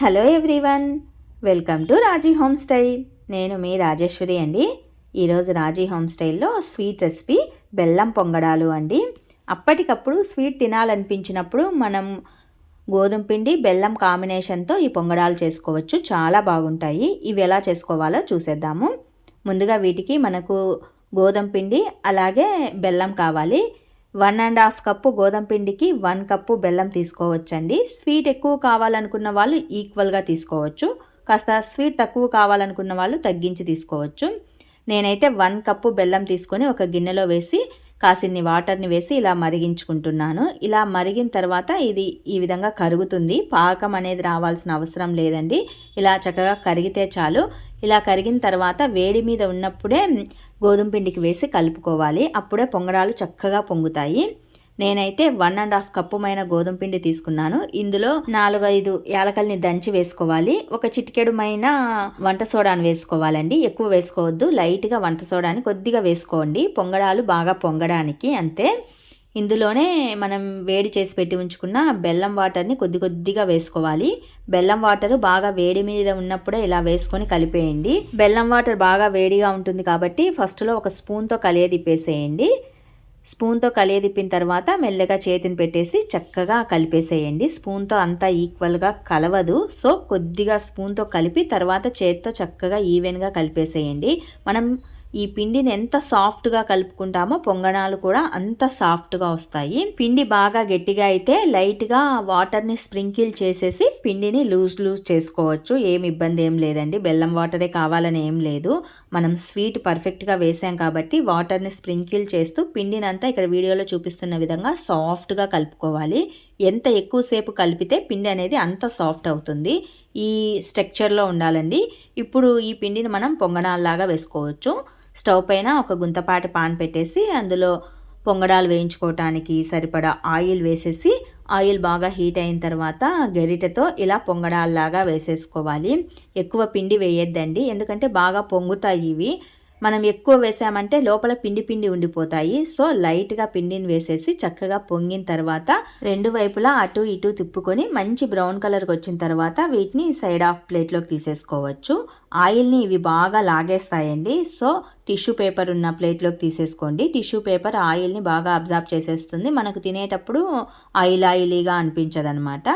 Hello everyone welcome to Raji home style. నేను మీ రాజేశ్వరి అండి. ఈరోజు రాజీ హోమ్ స్టైల్లో స్వీట్ రెసిపీ బెల్లం పొంగడాలు అండి. అప్పటికప్పుడు స్వీట్ తినాలనిపించినప్పుడు మనం గోధుమ పిండి బెల్లం కాంబినేషన్తో ఈ పొంగడాలు చేసుకోవచ్చు. చాలా బాగుంటాయి. ఇవి ఎలా చేసుకోవాలో చూసేద్దాము. ముందుగా వీటికి మనకు గోధుమ పిండి అలాగే బెల్లం కావాలి. వన్ అండ్ హాఫ్ కప్పు గోధుమ పిండికి వన్ కప్పు బెల్లం తీసుకోవచ్చండి. స్వీట్ ఎక్కువ కావాలనుకున్న వాళ్ళు ఈక్వల్గా తీసుకోవచ్చు. కాస్త స్వీట్ తక్కువ కావాలనుకున్న వాళ్ళు తగ్గించి తీసుకోవచ్చు. నేనైతే వన్ కప్పు బెల్లం తీసుకొని ఒక గిన్నెలో వేసి కాసిన్ని వాటర్ని వేసి ఇలా మరిగించుకుంటున్నాను. ఇలా మరిగిన తర్వాత ఇది ఈ విధంగా కరుగుతుంది. పాకం అనేది రావాల్సిన అవసరం లేదండి. ఇలా చక్కగా కరిగితే చాలు. ఇలా కరిగిన తర్వాత వేడి మీద ఉన్నప్పుడే గోధుమ పిండికి వేసి కలుపుకోవాలి. అప్పుడే పొంగడాలు చక్కగా పొంగుతాయి. నేనైతే వన్ అండ్ హాఫ్ కప్పుమైన గోధుమ పిండి తీసుకున్నాను. ఇందులో నాలుగైదు యాలకల్ని దంచి వేసుకోవాలి. ఒక చిటికెడుమైన వంట సోడాని వేసుకోవాలండి. ఎక్కువ వేసుకోవద్దు. లైట్గా వంట సోడాని కొద్దిగా వేసుకోండి. పొంగడాలు బాగా పొంగడానికి అంతే. ఇందులోనే మనం వేడి చేసి పెట్టి ఉంచుకున్న బెల్లం వాటర్ని కొద్ది కొద్దిగా వేసుకోవాలి. బెల్లం వాటర్ బాగా వేడి మీద ఉన్నప్పుడే ఇలా వేసుకొని కలిపేయండి. బెల్లం వాటర్ బాగా వేడిగా ఉంటుంది కాబట్టి ఫస్ట్లో ఒక స్పూన్తో కలియదిప్పేసేయండి స్పూన్తో కలియదిప్పిన తర్వాత మెల్లగా చేతిని పెట్టేసి చక్కగా కలిపేసేయండి. స్పూన్తో అంతా ఈక్వల్గా కలవదు. సో కొద్దిగా స్పూన్తో కలిపి తర్వాత చేతితో చక్కగా ఈవెన్గా కలిపేసేయండి. మనం ఈ పిండిని ఎంత సాఫ్ట్గా కలుపుకుంటామో పొంగణాలు కూడా అంత సాఫ్ట్గా వస్తాయి. పిండి బాగా గట్టిగా అయితే లైట్గా వాటర్ని స్ప్రింకిల్ చేసేసి పిండిని లూజ్ లూజ్ చేసుకోవచ్చు. ఏం ఇబ్బంది ఏం లేదండి. బెల్లం వాటరే కావాలని ఏం లేదు. మనం స్వీట్ పర్ఫెక్ట్గా వేసాం కాబట్టి వాటర్ని స్ప్రింకిల్ చేస్తూ పిండిని అంతా ఇక్కడ వీడియోలో చూపిస్తున్న విధంగా సాఫ్ట్గా కలుపుకోవాలి. ఎంత ఎక్కువసేపు కలిపితే పిండి అనేది అంత సాఫ్ట్ అవుతుంది. ఈ స్ట్రక్చర్లో ఉండాలండి. ఇప్పుడు ఈ పిండిని మనం పొంగణాల్లాగా వేసుకోవచ్చు. స్టవ్ పైన ఒక గుంతపాటి పాన్ పెట్టేసి అందులో పొంగడాలు వేయించుకోవటానికి సరిపడా ఆయిల్ వేసేసి ఆయిల్ బాగా హీట్ అయిన తర్వాత గరిటెతో ఇలా పొంగడాల్లాగా వేసేసుకోవాలి. ఎక్కువ పిండి వేయొద్దండి ఎందుకంటే బాగా పొంగుతాయి ఇవి. మనం ఎక్కువ వేసామంటే లోపల పిండి పిండి ఉండిపోతాయి. సో లైట్గా పిండిని వేసేసి చక్కగా పొంగిన తర్వాత రెండు వైపులా అటు ఇటు తిప్పుకొని మంచి బ్రౌన్ కలర్కి వచ్చిన తర్వాత వీటిని సైడ్ ఆఫ్ ప్లేట్లోకి తీసేసుకోవచ్చు. ఆయిల్ని ఇవి బాగా లాగేస్తాయండి. సో టిష్యూ పేపర్ ఉన్న ప్లేట్లోకి తీసేసుకోండి. టిష్యూ పేపర్ ఆయిల్ని బాగా అబ్జార్బ్ చేసేస్తుంది. మనకు తినేటప్పుడు ఆయిల్ ఆయిలీగా అనిపించదనమాట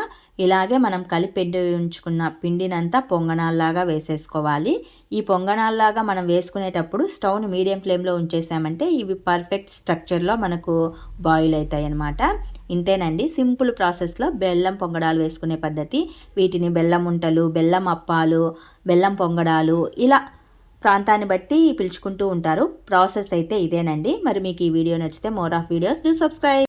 ఇలాగే మనం కలిపి ఉంచుకున్న పిండినంతా పొంగనాల్లాగా వేసేసుకోవాలి. ఈ పొంగనాల్లాగా మనం వేసుకునేటప్పుడు స్టవ్ని మీడియం ఫ్లేమ్లో ఉంచేసామంటే ఇవి పర్ఫెక్ట్ స్ట్రక్చర్లో మనకు బాయిల్ అవుతాయి అన్నమాట ఇంతేనండి సింపుల్ ప్రాసెస్లో బెల్లం పొంగడాలు వేసుకునే పద్ధతి. వీటిని బెల్లం ఉంటలు బెల్లం అప్పాలు బెల్లం పొంగడాలు ఇలా ప్రాంతాన్ని బట్టి పిలుచుకుంటూ ఉంటారు. ప్రాసెస్ అయితే ఇదేనండి. మరి మీకు ఈ వీడియో నచ్చితే more of videos do subscribe